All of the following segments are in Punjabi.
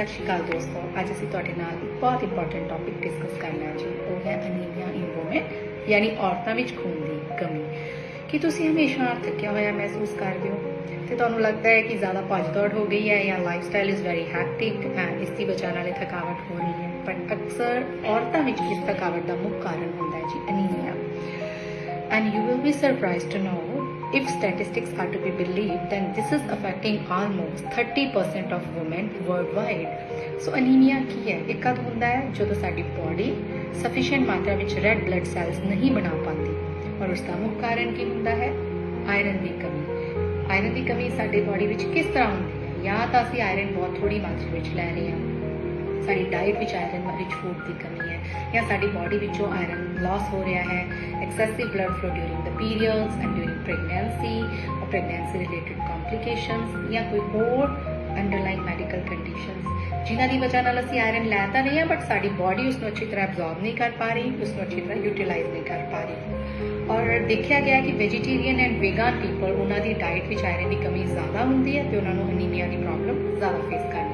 ਸਤਿ ਸ਼੍ਰੀ ਅਕਾਲ ਦੋਸਤੋ, ਅੱਜ ਅਸੀਂ ਤੁਹਾਡੇ ਨਾਲ ਇੱਕ ਬਹੁਤ ਇੰਪੋਰਟੈਂਟ ਟੌਪਿਕ ਡਿਸਕਸ ਕਰਨਾ ਜੀ ਉਹ ਹੈ ਅਨੀਮੀਆ ਇਨ ਔਮਨ ਯਾਨੀ ਔਰਤਾਂ ਵਿੱਚ ਖੂਨ ਦੀ ਕਮੀ। ਕੀ ਤੁਸੀਂ ਹਮੇਸ਼ਾ ਥੱਕਿਆ ਹੋਇਆ ਮਹਿਸੂਸ ਕਰਦੇ ਹੋ? ਤੇ ਤੁਹਾਨੂੰ ਲੱਗਦਾ ਹੈ ਕਿ ਜ਼ਿਆਦਾ ਭੱਜ ਦੌੜ ਹੋ ਗਈ ਹੈ ਜਾਂ lifestyle is very hectic and ਇਸ ਦੀ ਵਜ੍ਹਾ ਨਾਲ ਥਕਾਵਟ ਹੋ ਰਹੀ ਹੈ? ਪਰ ਅਕਸਰ ਔਰਤਾਂ ਵਿੱਚ ਇਸ ਥਕਾਵਟ ਦਾ ਮੁੱਖ ਕਾਰਨ ਹੁੰਦਾ ਹੈ ਜੀ anaemia and you will be surprised to know if statistics are to be believed, then this is affecting almost 30% of women worldwide. So, anemia ਕੀ ਹੈ? ਇਹ ਕਦ ਹੁੰਦਾ ਹੈ? ਜਦੋਂ ਸਾਡੀ ਬੋਡੀ sufficient ਮਾਤਰਾ ਵਿੱਚ ਰੈੱਡ ਬਲੱਡ cells ਨਹੀਂ ਬਣਾ ਪਾਉਂਦੀ। ਔਰ ਉਸ ਦਾ ਮੁੱਖ ਕਾਰਨ ਕੀ ਹੁੰਦਾ ਹੈ? ਆਇਰਨ ਦੀ ਕਮੀ। ਆਇਰਨ ਦੀ ਕਮੀ ਸਾਡੇ ਬੋਡੀ ਵਿੱਚ ਕਿਸ ਤਰ੍ਹਾਂ ਹੁੰਦੀ ਹੈ? ਜਾਂ ਤਾਂ ਅਸੀਂ ਆਇਰਨ ਬਹੁਤ ਥੋੜੀ ਮਾਤਰਾ ਵਿੱਚ ਲੈ ਰਹੇ ਹਾਂ। ਸਾਡੀ ਡਾਈਟ ਵਿੱਚ ਆਇਰਨ ਰਿਚ ਫੂਡ ਦੀ ਕਮੀ ਹੈ। ਜਾਂ ਸਾਡੀ ਬਾਡੀ ਵਿੱਚੋਂ ਆਇਰਨ ਲਾਸ ਹੋ ਰਿਹਾ ਹੈ। Excessive blood flow during the periods and during pregnancy ਔਰ ਪ੍ਰੈਗਨੈਂਸੀ ਰਿਲੇਟਡ ਜਾਂ ਕੋਈ ਹੋਰ ਅੰਡਰਲਾਈਨ ਮੈਡੀਕਲ ਕੰਡੀਸ਼ਨਸ ਜਿਨ੍ਹਾਂ ਦੀ ਵਜ੍ਹਾ ਨਾਲ ਅਸੀਂ ਆਇਰਨ ਲੈ ਤਾਂ ਰਹੇ ਹਾਂ ਬਟ ਸਾਡੀ ਬਾਡੀ ਉਸ ਨੂੰ ਅੱਛੀ ਤਰ੍ਹਾਂ ਐਬਜ਼ੌਰਬ ਨਹੀਂ ਕਰ ਪਾ ਰਹੀ ਉਸ ਨੂੰ ਅੱਛੀ ਤਰ੍ਹਾਂ ਯੂਟਿਲਾਈਜ਼ ਨਹੀਂ ਕਰ ਪਾ ਰਹੀ। ਔਰ ਦੇਖਿਆ ਗਿਆ ਕਿ ਵੈਜੀਟੇਰੀਅਨ ਐਂਡ ਵੀਗਨ ਪੀਪਲ ਉਹਨਾਂ ਦੀ ਡਾਈਟ ਵਿੱਚ ਆਇਰਨ ਦੀ ਕਮੀ ਜ਼ਿਆਦਾ ਹੁੰਦੀ ਹੈ ਤੇ ਉਹਨਾਂ ਨੂੰ ਅਨੀਮੀਆ ਦੀ ਪ੍ਰੋਬਲਮ ਜ਼ਿਆਦਾ ਫੇਸ ਕਰਨੀ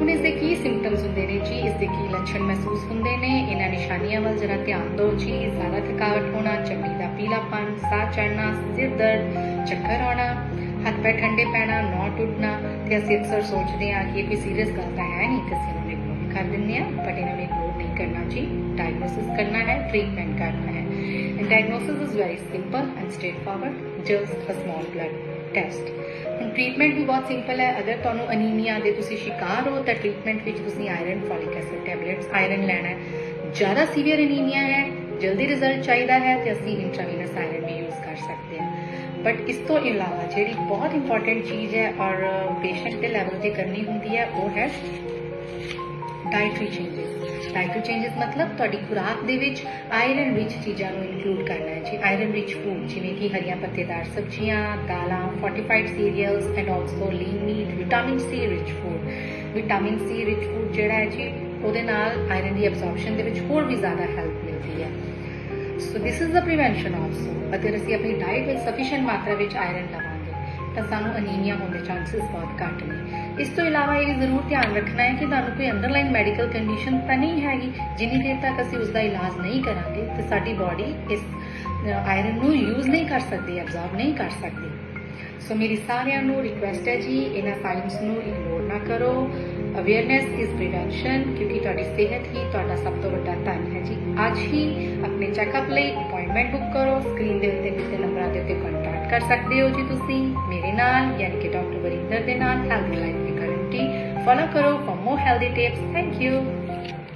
ਹੁਣ ਇਸ ਦੇ ਕੀ ਸਿੰਪਟਮਸ ਹੁੰਦੇ ਨੇ ਜੀ? ਇਸ ਦੇ ਕੀ ਲੱਛਣ ਮਹਿਸੂਸ ਹੁੰਦੇ ਨੇ? ਇਹਨਾਂ ਨਿਸ਼ਾਨੀਆਂ ਵੱਲ ਜਰਾ ਧਿਆਨ ਦਿਓ ਜੀ। ਜ਼ਿਆਦਾ ਥਕਾਵਟ ਹੋਣਾ, ਚਮੜੀ ਦਾ ਪੀਲਾਪਨ, ਸਾਹ ਚੜਨਾ ਸਿਰ ਦਰਦ, ਚੱਕਰ ਆਉਣਾ, ਹੱਥ ਪੈਰ ਠੰਡੇ ਪੈਣਾ ਨੌ ਟੁੱਟਣਾ ਤੇ ਅਸੀਂ ਅਕਸਰ ਸੋਚਦੇ ਹਾਂ ਕਿ ਇਹ ਕੋਈ ਸੀਰੀਅਸ ਗੱਲ ਤਾਂ ਹੈ ਨਹੀਂ ਤੇ ਅਸੀਂ ਇਹਨੂੰ ਇਗਨੋਰ ਕਰ ਦਿੰਦੇ ਹਾਂ। ਬਟ ਇਹਨਾਂ ਨੂੰ ਇਗਨੋਰ ਨਹੀਂ ਕਰਨਾ ਜੀ। ਡਾਇਗਨੋਸਿਸ ਕਰਨਾ ਹੈ ਟ੍ਰੀਟਮੈਂਟ ਕਰਨਾ ਹੈ। And diagnosis is very simple and straightforward, just a small blood. Test ਹੁਣ ਟ੍ਰੀਟਮੈਂਟ ਵੀ ਬਹੁਤ ਸਿੰਪਲ ਹੈ। ਅਗਰ ਤੁਹਾਨੂੰ ਅਨੀਮੀਆ ਦੇ ਤੁਸੀਂ ਸ਼ਿਕਾਰ ਹੋ, ਤਾਂ ਟ੍ਰੀਟਮੈਂਟ ਵਿੱਚ ਤੁਸੀਂ iron folic acid tablets iron ਲੈਣਾ ਹੈ। ਜ਼ਿਆਦਾ ਸੀਵੀਅਰ ਅਨੀਮੀਆ ਹੈ, ਜਲਦੀ ਰਿਜ਼ਲਟ ਚਾਹੀਦਾ ਹੈ ਤੇ ਅਸੀਂ ਇੰਟਰਾਵੀਨਸ ਆਇਰਨ ਵੀ ਯੂਜ਼ ਕਰ ਸਕਦੇ ਹਾਂ। ਬਟ ਇਸ ਤੋਂ ਇਲਾਵਾ ਜਿਹੜੀ ਬਹੁਤ ਇੰਪੋਰਟੈਂਟ ਚੀਜ਼ ਹੈ ਔਰ ਪੇਸ਼ੈਂਟ ਦੇ ਲੈਵਲ ਤੇ ਕਰਨੀ ਹੁੰਦੀ ਹੈ, ਉਹ ਹੈ ਡਾਈਟਰੀ ਚੇਂਜਸ ਡਾਈਟਰੀ ਚੇਂਜਸ ਮਤਲਬ ਤੁਹਾਡੀ ਖੁਰਾਕ ਦੇ ਵਿੱਚ ਆਇਰਨ ਰਿਚ ਚੀਜ਼ਾਂ ਨੂੰ ਇਨਕਲੂਡ ਕਰਨਾ ਹੈ ਜੀ। ਆਇਰਨ ਰਿਚ ਫੂਡ ਜਿਵੇਂ ਕਿ ਹਰੀਆਂ ਪੱਤੇਦਾਰ ਸਬਜ਼ੀਆਂ, ਦਾਲਾਂ fortified cereals and also lean meat vitamin C rich food vitamin C rich food ਜਿਹੜਾ ਹੈ ਜੀ, ਉਹਦੇ ਨਾਲ ਆਇਰਨ ਦੀ ਐਬਜ਼ੌਰਪਸ਼ਨ ਦੇ ਵਿੱਚ ਹੋਰ ਵੀ ਜ਼ਿਆਦਾ ਹੈਲਪ ਮਿਲਦੀ ਹੈ। So this is the prevention also ਅਗਰ ਅਸੀਂ ਆਪਣੀ ਡਾਈਟ ਵਿੱਚ ਸਫੀਸ਼ੀਐਂਟ ਮਾਤਰਾ ਵਿੱਚ ਆਇਰਨ ਲਵਾਂਗੇ, ਤਾਂ ਸਾਨੂੰ ਅਨੀਮੀਆ ਹੋਣ ਦੇ ਚਾਂਸਸ ਬਹੁਤ ਘੱਟ ਨੇ। ਇਸ ਤੋਂ ਇਲਾਵਾ ਇਹ ਵੀ ਜ਼ਰੂਰ ਧਿਆਨ ਰੱਖਣਾ ਹੈ ਕਿ ਤੁਹਾਨੂੰ ਕੋਈ ਅੰਡਰਲਾਈਨ ਮੈਡੀਕਲ ਕੰਡੀਸ਼ਨ ਤਾਂ ਨਹੀਂ ਹੈਗੀ, ਜਿੰਨੀ ਦੇਰ ਤੱਕ ਅਸੀਂ ਉਸ ਦਾ ਇਲਾਜ ਨਹੀਂ ਕਰਾਂਗੇ, ਤੇ ਸਾਡੀ ਬਾਡੀ ਇਸ ਆਇਰਨ ਨੂੰ ਯੂਜ਼ ਨਹੀਂ ਕਰ ਸਕਦੀ ਐਬਜ਼ੌਰਬ ਨਹੀਂ ਕਰ ਸਕਦੀ। ਸੋ ਮੇਰੀ ਸਾਰਿਆਂ ਨੂੰ ਰਿਕੁਐਸਟ ਹੈ ਜੀ, ਇਹਨਾਂ ਸਾਇੰਸ ਨੂੰ ਇਗਨੋਰ ਨਾ ਕਰੋ। ਅਵੇਅਰਨੈਸ ਇਜ਼ ਪ੍ਰੀਵੈਂਸ਼ਨ ਕਿਉਂਕਿ ਤੁਹਾਡੀ ਸਿਹਤ ਹੀ ਤੁਹਾਡਾ ਸਭ ਤੋਂ ਵੱਡਾ ਧਨ ਹੈ ਜੀ। ਅੱਜ ਹੀ ਆਪਣੇ ਚੈੱਕਅਪ ਲਈ ਅਪਾਇੰਟਮੈਂਟ ਬੁੱਕ ਕਰੋ ਸਕਰੀਨ ਦੇ ਉੱਤੇ ਦਿੱਤੇ ਨੰਬਰਾਂ ਦੇ ਉੱਤੇ ਕੰਟੈਕਟ ਕਰ ਸਕਦੇ ਹੋ ਜੀ ਤੁਸੀਂ। ਨਾਲ, ਯਾਨੀ ਕਿ ਡਾਕਟਰ ਵਰਿੰਦਰ ਦੇ ਨਾਲ ਹੈਲਥ ਲਾਈਫ ਦੀ ਗਾਰੰਟੀ ਫੋਲੋ ਕਰੋ for more healthy tips thank you